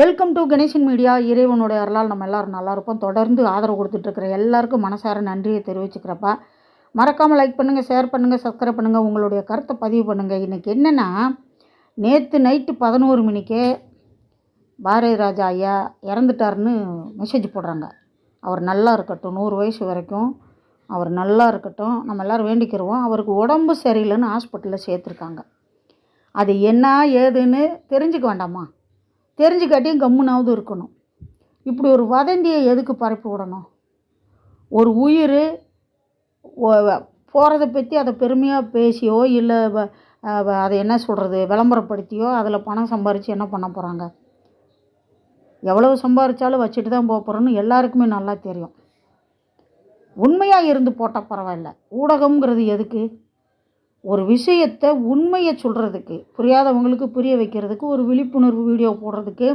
Welcome to Ganesan media இறைவனுடைய அருளால் நம்ம எல்லாரும் நல்லா இருப்போம். தொடர்ந்து ஆதரவு கொடுத்துட்ருக்குற எல்லாருக்கும் மனசார நன்றியை தெரிவிச்சுக்கிறப்ப. மறக்காமல் லைக் பண்ணுங்கள் ஷேர் பண்ணுங்கள் சப்ஸ்கிரைப் பண்ணுங்கள் உங்களுடைய கருத்தை பதிவு பண்ணுங்கள் இன்றைக்கி என்னென்னா நேற்று நைட்டு பதினோரு மணிக்கே பாரதி ராஜா ஐயா இறந்துட்டாருன்னு மெசேஜ் போடுறாங்க. அவர் நல்லா இருக்கட்டும். நூறு வயசு வரைக்கும் அவர் நல்லா இருக்கட்டும். நம்ம எல்லோரும் வேண்டிக்கிறோம். அவருக்கு உடம்பு சரியில்லைன்னு ஹாஸ்பிட்டலில் சேர்த்துருக்காங்க. அது என்ன ஏதுன்னு தெரிஞ்சுக்க வேண்டாமா? தெரிஞ்சுக்காட்டியும் கம்முனாவது இருக்கணும். இப்படி ஒரு வதந்தியை எதுக்கு பரப்பி விடணும்? ஒரு உயிர் போகிறத பற்றி அதை பெருமையாக பேசியோ இல்லை அதை என்ன சொல்கிறது விளம்பரப்படுத்தியோ அதில் பணம் சம்பாரித்து என்ன பண்ண போகிறாங்க எவ்வளவு சம்பாரித்தாலும் வச்சுட்டு தான் போக போகிறோன்னு எல்லாருக்குமே நல்லா தெரியும். உண்மையாக இருந்து போட்டால் பரவாயில்ல. ஊடகம்ங்கிறது எதுக்கு? ஒரு விஷயத்தை உண்மையை சொல்கிறதுக்கு புரியாதவங்களுக்கு புரிய வைக்கிறதுக்கு ஒரு விழிப்புணர்வு வீடியோ போடுறதுக்கு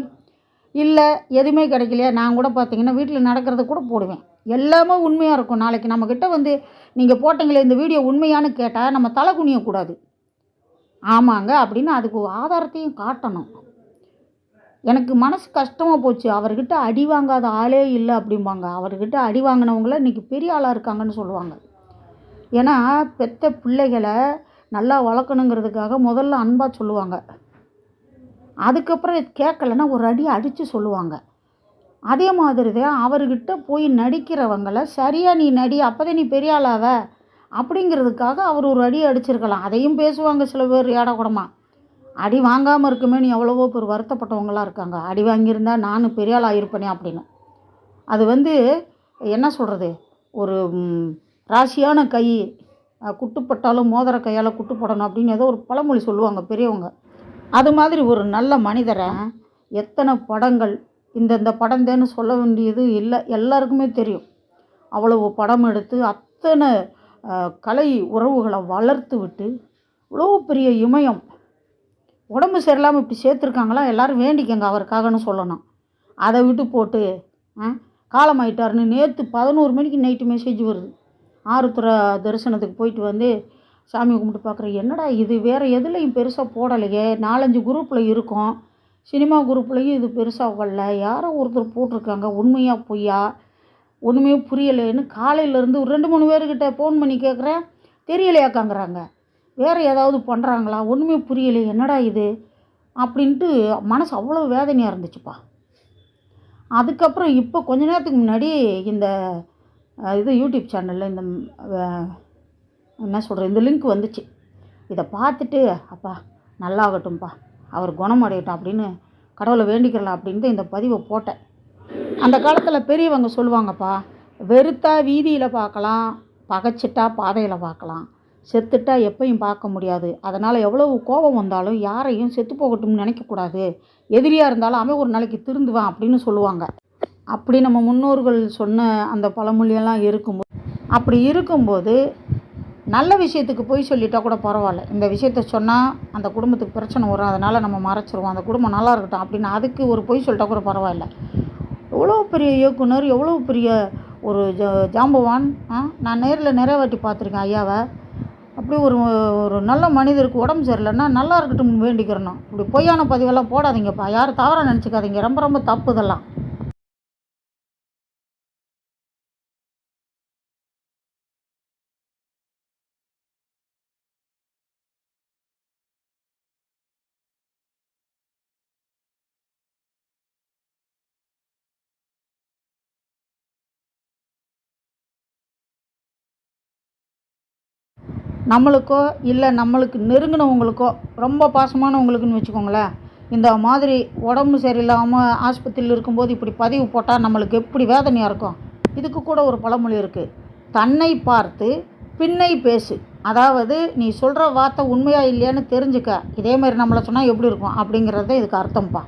இல்லை எதுவுமே கிடைக்கலையா? நான் கூட பார்த்தீங்கன்னா வீட்டில் நடக்கிறத கூட போடுவேன். எல்லாமே உண்மையாக இருக்கும். நாளைக்கு நம்மக்கிட்ட வந்து நீங்கள் போட்டீங்களே இந்த வீடியோ உண்மையானு கேட்டால் நம்ம தலை குனியக்கூடாது ஆமாங்க அப்படின்னு அதுக்கு ஆதாரத்தையும் காட்டணும். எனக்கு மனசு கஷ்டமாக போச்சு. அவர்கிட்ட அடி வாங்காத ஆளே இல்லை அப்படிம்பாங்க. அவர்கிட்ட அடி வாங்கினவங்கள இன்றைக்கி பெரிய ஆளாக இருக்காங்கன்னு சொல்லுவாங்க. ஏன்னா பெற்ற பிள்ளைகளை நல்லா வளர்க்கணுங்கிறதுக்காக முதல்ல அன்பாக சொல்லுவாங்க. அதுக்கப்புறம் கேட்கலன்னா ஒரு அடி அடித்து சொல்லுவாங்க. அதே மாதிரி தான் அவர்கிட்ட போய் நடிக்கிறவங்கள சரியாக நீ நடி அப்போ நீ பெரிய ஆளாவ? அப்படிங்கிறதுக்காக அவர் ஒரு அடி அடிச்சிருக்கலாம். அதையும் பேசுவாங்க சில பேர் ஏடக்கூடமாக அடி வாங்காமல் இருக்குமே நீ எவ்வளவோ பேர் வருத்தப்பட்டவங்களாம் இருக்காங்க. அடி வாங்கியிருந்தா நானும் பெரிய ஆள் அப்படின்னு. அது வந்து என்ன சொல்கிறது ஒரு ராசியான கை குட்டுப்பட்டாலும் மோதிர கையால் குட்டுப்படணும் அப்படின்னு ஏதோ ஒரு பழமொழி சொல்லுவாங்க பெரியவங்க. அது மாதிரி ஒரு நல்ல மனிதரை எத்தனை படங்கள் இந்தந்த படந்தேன்னு சொல்ல வேண்டியது இல்லை எல்லாருக்குமே தெரியும். அவ்வளவு படம் எடுத்து அத்தனை கலை உறவுகளை வளர்த்து விட்டு இவ்வளோ பெரிய இமயம். உடம்பு சரியில்லாமல் இப்படி சேர்த்துருக்காங்களா? எல்லோரும் வேண்டிக்கங்க அவருக்காகன்னு சொல்லணும். அதை விட்டு போட்டு காலமாயிட்டாருன்னு நேற்று பதினோரு மணிக்கு நைட்டு மெசேஜ் வருது. ஆருத்ரா தரிசனத்துக்கு போயிட்டு வந்து சாமி கும்பிட்டு பார்க்குறேன். என்னடா இது? வேறு எதுலேயும் பெருசாக போடலையே. நாலஞ்சு குரூப்பில் இருக்கும். சினிமா குரூப்லேயும் இது பெருசாக வரல. யாரோ ஒருத்தர் போட்டிருக்காங்க. உண்மையாக பொய்யா? ஒன்றுமே புரியலைன்னு காலையிலேருந்து ஒரு ரெண்டு மூணு பேர்கிட்ட ஃபோன் பண்ணி கேட்குறேன் தெரியலையாக்காங்கிறாங்க. வேறு ஏதாவது பண்ணுறாங்களா ஒன்றுமே புரியலை என்னடா இது? அப்படின்ட்டு மனசு அவ்வளோ வேதனையாக இருந்துச்சுப்பா. அதுக்கப்புறம் இப்போ கொஞ்ச நேரத்துக்கு முன்னாடி இந்த இது யூடியூப் சேனலில் இந்த என்ன சொல்கிறது இந்த லிங்க் வந்துச்சு. இதை பார்த்துட்டு அப்பா நல்லாகட்டும்ப்பா அவர் குணமடையட்டும் அப்படின்னு கடவுளை வேண்டிக்கிறலாம் அப்படின்ட்டு இந்த பதிவை போட்டேன். அந்த காலத்தில் பெரியவங்க சொல்லுவாங்கப்பா வெறுத்தா வீதியில் பார்க்கலாம் பகைச்சிட்டா பாதையில் பார்க்கலாம் செத்துட்டா எப்பையும் பார்க்க முடியாது. அதனால் எவ்வளவு கோபம் வந்தாலும் யாரையும் செத்து போகட்டும்னு நினைக்கக்கூடாது எதிரியாக இருந்தாலும் அவன் ஒரு நாளைக்கு திருந்துவான் அப்படின்னு சொல்லுவாங்க. அப்படி நம்ம முன்னோர்கள் சொன்ன அந்த பழமொழியெல்லாம் இருக்கும்போது அப்படி இருக்கும்போது நல்ல விஷயத்துக்கு போய் சொல்லிட்டா கூட பரவாயில்ல. இந்த விஷயத்த சொன்னால் அந்த குடும்பத்துக்கு பிரச்சனை வரும் அதனால் நம்ம மறைச்சிருவோம். அந்த குடும்பம் நல்லா இருக்கட்டும் அப்படின்னு அதுக்கு ஒரு பொய் சொல்லிட்டா கூட பரவாயில்ல. எவ்வளோ பெரிய இயக்குனர் எவ்வளோ பெரிய ஒரு ஜ ஜாம்பவான் நான் நேரில் நிறைய வாட்டி பார்த்துருக்கேன் ஐயாவை. அப்படி ஒரு ஒரு நல்ல மனிதருக்கு உடம்பு சரியில்லைன்னா நல்லா இருக்கட்டும் வேண்டிக்கிறணும். இப்படி பொய்யான பதிவெல்லாம் போடாதீங்கப்பா. யாரும் தவறாக நினச்சிக்காதீங்க. ரொம்ப ரொம்ப தப்பு இதெல்லாம். நம்மளுக்கோ இல்லை நம்மளுக்கு நெருங்கினவங்களுக்கோ ரொம்ப பாசமானவங்களுக்குன்னு வச்சுக்கோங்களேன். இந்த மாதிரி உடம்பு சரியில்லாமல் ஆஸ்பத்திரியில் இருக்கும்போது இப்படி பதிவு போட்டால் நம்மளுக்கு எப்படி வேதனையாக இருக்கும்? இதுக்கு கூட ஒரு பழமொழி இருக்குது தன்னை பார்த்து பின்னை பேசு. அதாவது நீ சொல்கிற வார்த்தை உண்மையாக இல்லையான்னு தெரிஞ்சுக்க. இதே மாதிரி நம்மளை சொன்னால் எப்படி இருக்கும்? அப்படிங்கிறது இதுக்கு அர்த்தம்ப்பா